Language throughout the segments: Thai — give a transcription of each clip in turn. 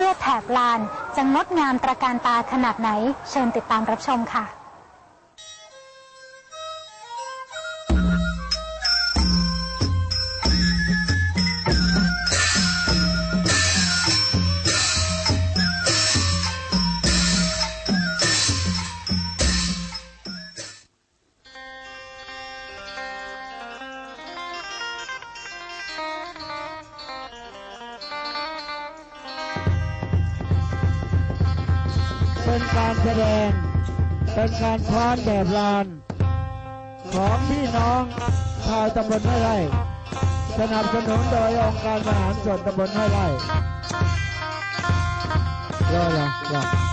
เสื้อแถบลานจะงดงามตระการตาขนาดไหน เชิญติดตามรับชมค่ะ เป็นการแสดง เป็นการคว้านแบบลาน ของพี่น้องชาวตำบลห้วยไร่ สนับสนุนโดยองค์การบริหารส่วนตำบลห้วยไร่รอรอรอ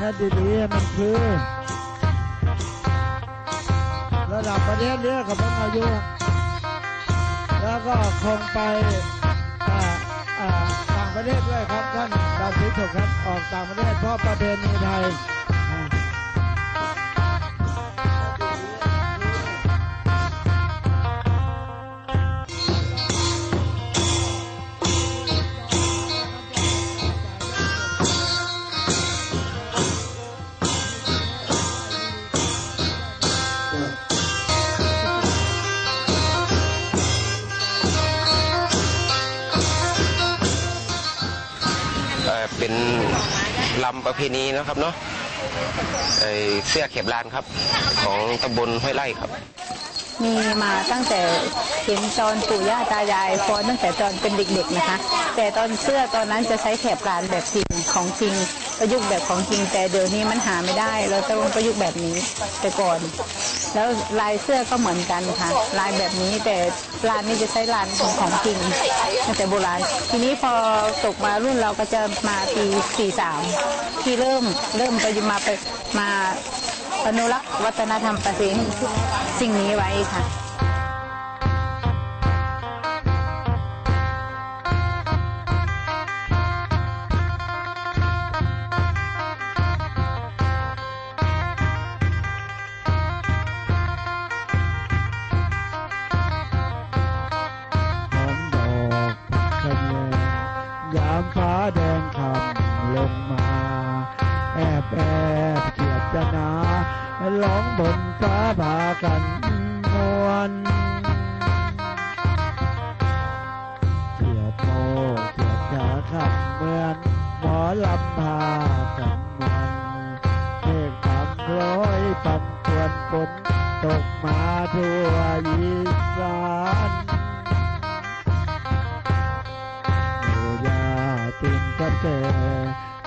ถ้าดีๆมันคือ ระดับประเทศเนี้ยกับผมอายุแล้วก็คงไปอ่าอ่าต่างประเทศด้วยครับท่านดาวศรีสุขครับ ออกต่างประเทศเพราะประเพณีไทย ลำประเพณีนะครับเนาะเอ่อเสื้อเข็บลานครับ ของตำบลห้วยไร่ครับ มีมาตั้งแต่เห็นตอนปู่ย่าตายายฟ้อนตั้งแต่ตอนเป็นเด็กๆนะคะ แต่ตอนเสื้อตอนนั้นจะใช้แถบลานแบบจริงของจริงประยุกต์แบบของจริงแต่เดี๋ยวนี้มันหาไม่ได้ เราต้องประยุกต์แบบนี้แต่ก่อน แล้วลายเสื้อก็เหมือนกันค่ะ ลายแบบนี้แต่ลานนี้จะใช้ลานของของจริงตั้งแต่โบราณ ทีนี้พอตกมารุ่นเราก็จะมาปีสี่สามที่เริ่มเริ่มไปมาไปมาอนุรักษ์วัฒนธรรมประเพณีสิ่งนี้ไว้ค่ะ องบนฟ้าพากันนวลเกียดโมเกียดขาขับเหมือนหมอลำพากันมันเทศคำร้อยปั่นควนฝนตกมาทั่วอีสานโอยาตินกับแก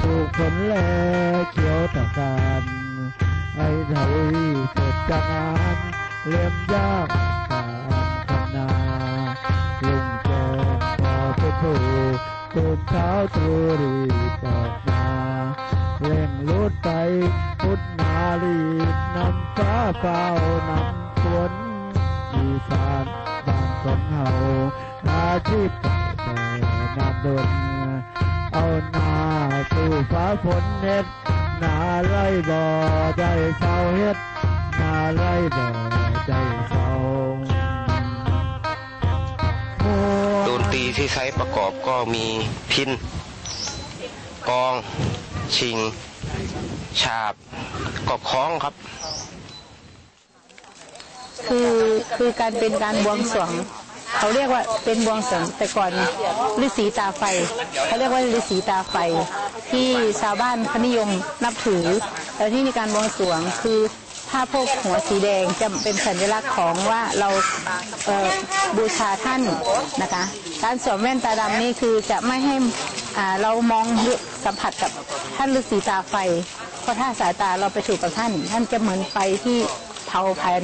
ถูกฝนแลเขียวตะการ ไอ้ไทยเกิดจากานเลี่ยมยากตามคำนาลุงแกพอไปถูตื่นเช้าตรูรีบออกมาเร่งลุดไปพุดนาลีนำฟ้าเฝ้านำฝนอีสานบานของเฮาอาชีพแต่นำดนเอาหน้าสู่ฟ้าฝนเน็ด น้าไล่บ่อได้เศร้าเฮ็ดหน้าไล่บ่อได้เศร้าดนตรีที่ใช้ประกอบก็มีพินกอง ชิง ฉาบก็คล้องครับ คือคือการเป็นการบวงสรวง เขาเรียกว่าเป็นบวงสรวงแต่ก่อนฤาษีตาไฟ เขาเรียกว่าฤาษีตาไฟ ที่ชาวบ้านเขานิยมนับถือ แล้วที่มีการบวงสรวงคือผ้าโพกหัวสีแดงจะเป็นสัญลักษณ์ของว่าเราเบูชาท่านนะคะการสวมแว่นตาดำนี่คือจะไม่ให้เรามองหรือสัมผัสกับท่านฤาษีตาไฟ เพราะถ้าสายตาเราไปถูกกับท่าน ท่านจะเหมือนไฟที่เผาผลาญ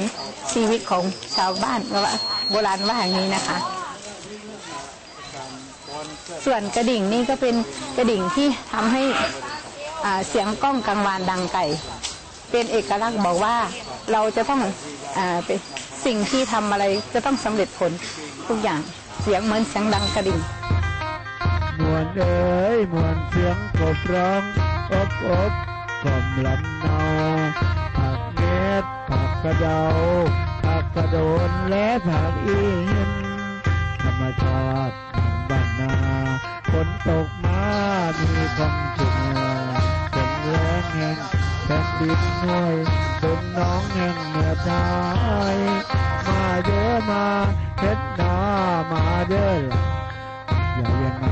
ชีวิตของชาวบ้านว่า โบราณว่าอย่างนี้นะคะ ส่วนกระดิ่งนี่ก็เป็นกระดิ่งที่ทำให้เสียงกล้องกังวานดังไกลเป็นเอกลักษณ์บอกว่าเราจะต้องอสิ่งที่ทำอะไรจะต้องสำเร็จผลทุกอย่างเสียงเหมือนเสียงดังกระดิ่งมวนเอ๋ยมวนเสียงกบร้องอบอบกล่อมลำเนาผักเม็ดผักกระเดา กระโดนและผักอีหินธรรมชาติของบ้านนาฝนตกมามีความจุนเป็นแรงแห่งแผ่นดินน้อยเป็นน้องแห่งเหนือทายมาเด้อมาเพชรนามาเด้ออย่ายังไง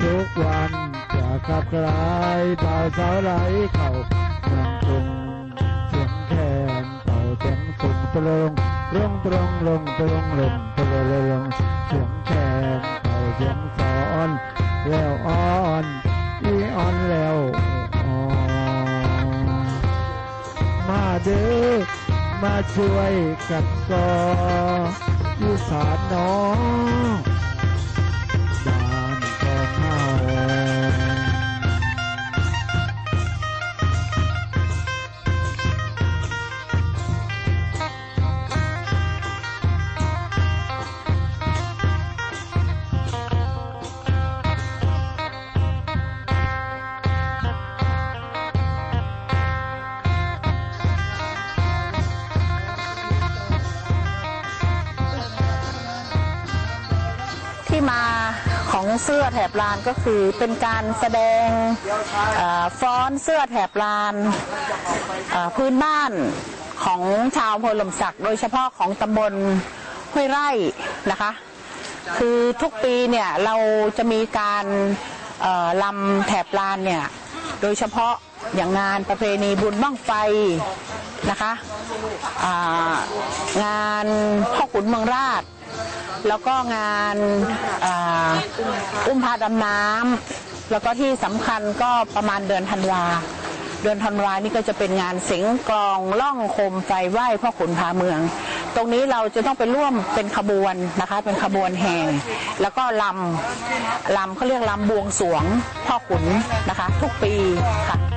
ทุกวันจะขับกลายเป่าเสาไหลเข้าเมืองกรุงเสียงแค ตะลงลงตรงลงตรงลงตะลงลงเสียงแขนเป่าเสียงสอนแล้วอ่อนอีอ่อนแล้วอ่อนมาเด้อมาช่วยกันก่ออีสานน้อง ที่มาของเสื้อแถบลานก็คือเป็นการแสดงฟ้อนเสื้อแถบลานพื้นบ้านของชาวอำเภอหลมศักดิ์โดยเฉพาะของตำบลห้วยไร่นะคะ คือทุกปีเนี่ยเราจะมีการลำแถบลานเนี่ยโดยเฉพาะอย่างงานประเพณีบุญบ้างไฟนะคะางานพ่อขุนเมืองราช แล้วก็งานอุ้มพาดำน้ำแล้วก็ที่สำคัญก็ประมาณเดือนธันวาเดือนธันวานี่ก็จะเป็นงานเสิงกลองล่องโคมไฟไหว้พ่อขุนพาเมือง ตรงนี้เราจะต้องไปร่วมเป็นขบวนนะคะ เป็นขบวนแห่แล้วก็ลำลำเขาเรียกลำบวงสวงพ่อขุนนะคะ ทุกปีค่ะ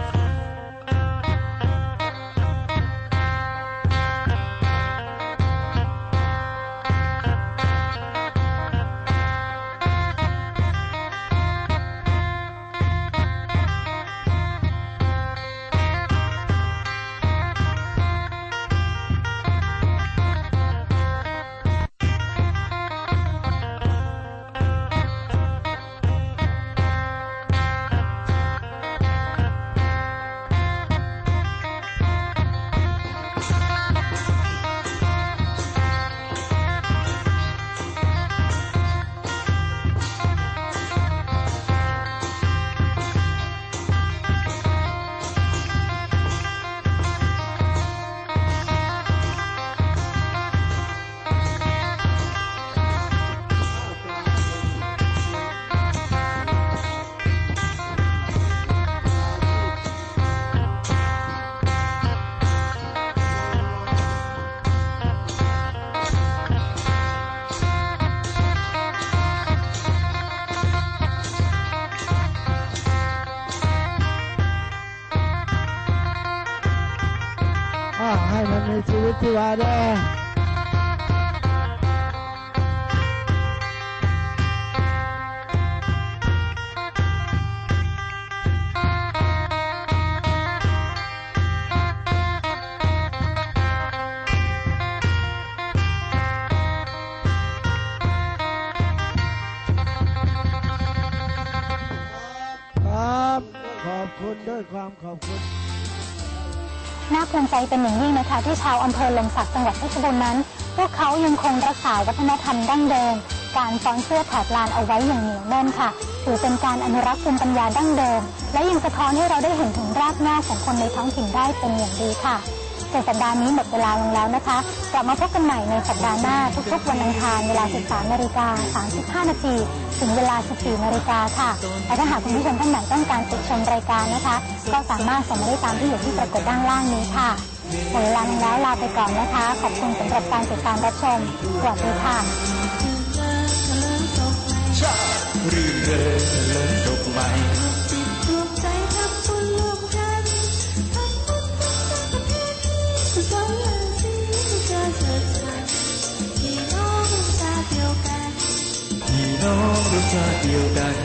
อ่าให้มันมีชีวิตชีวาได้อครับขอบคุณด้วยความขอบคุณ น่าภูมิใจเป็นอย่างยิ่งนะคะที่ชาวอำเภอลมศักดิ์จังหวัดเพชรบูรณ์นั้น พวกเขายังคงรักษาวัฒนธรรมดั้งเดิม การฟ้อนเสื้อแถบลานเอาไว้อย่างเหนียวแน่นค่ะ ถือเป็นการอนุรักษ์ภูมิปัญญาดั้งเดิม และยังสะท้อนให้เราได้เห็นถึงรากหง้าของคนในท้องถิ่นได้เป็นอย่างดีค่ะ แต่สัปดาห์นี้หมดเวลาลงแล้วนะคะ กลับมาพบกันใหม่ในสัปดาห์หน้าทุกๆวันอังคารเวลา 13นาฬิกา35นาทีถึงเวลา 14นาฬิกาค่ะและถ้าหากคุณผู้ชมท่านไหนต้องการติดชมรายการนะคะ ก็สามารถส่งมาได้ตามที่อยู่ที่ปรากฏด้านล่างนี้ค่ะหมดเวลาลงแล้วลาไปก่อนนะคะ ขอบคุณสำหรับการติดตามรับชมสวัสดีค่ะรื่นเริงล้ ra yêu đời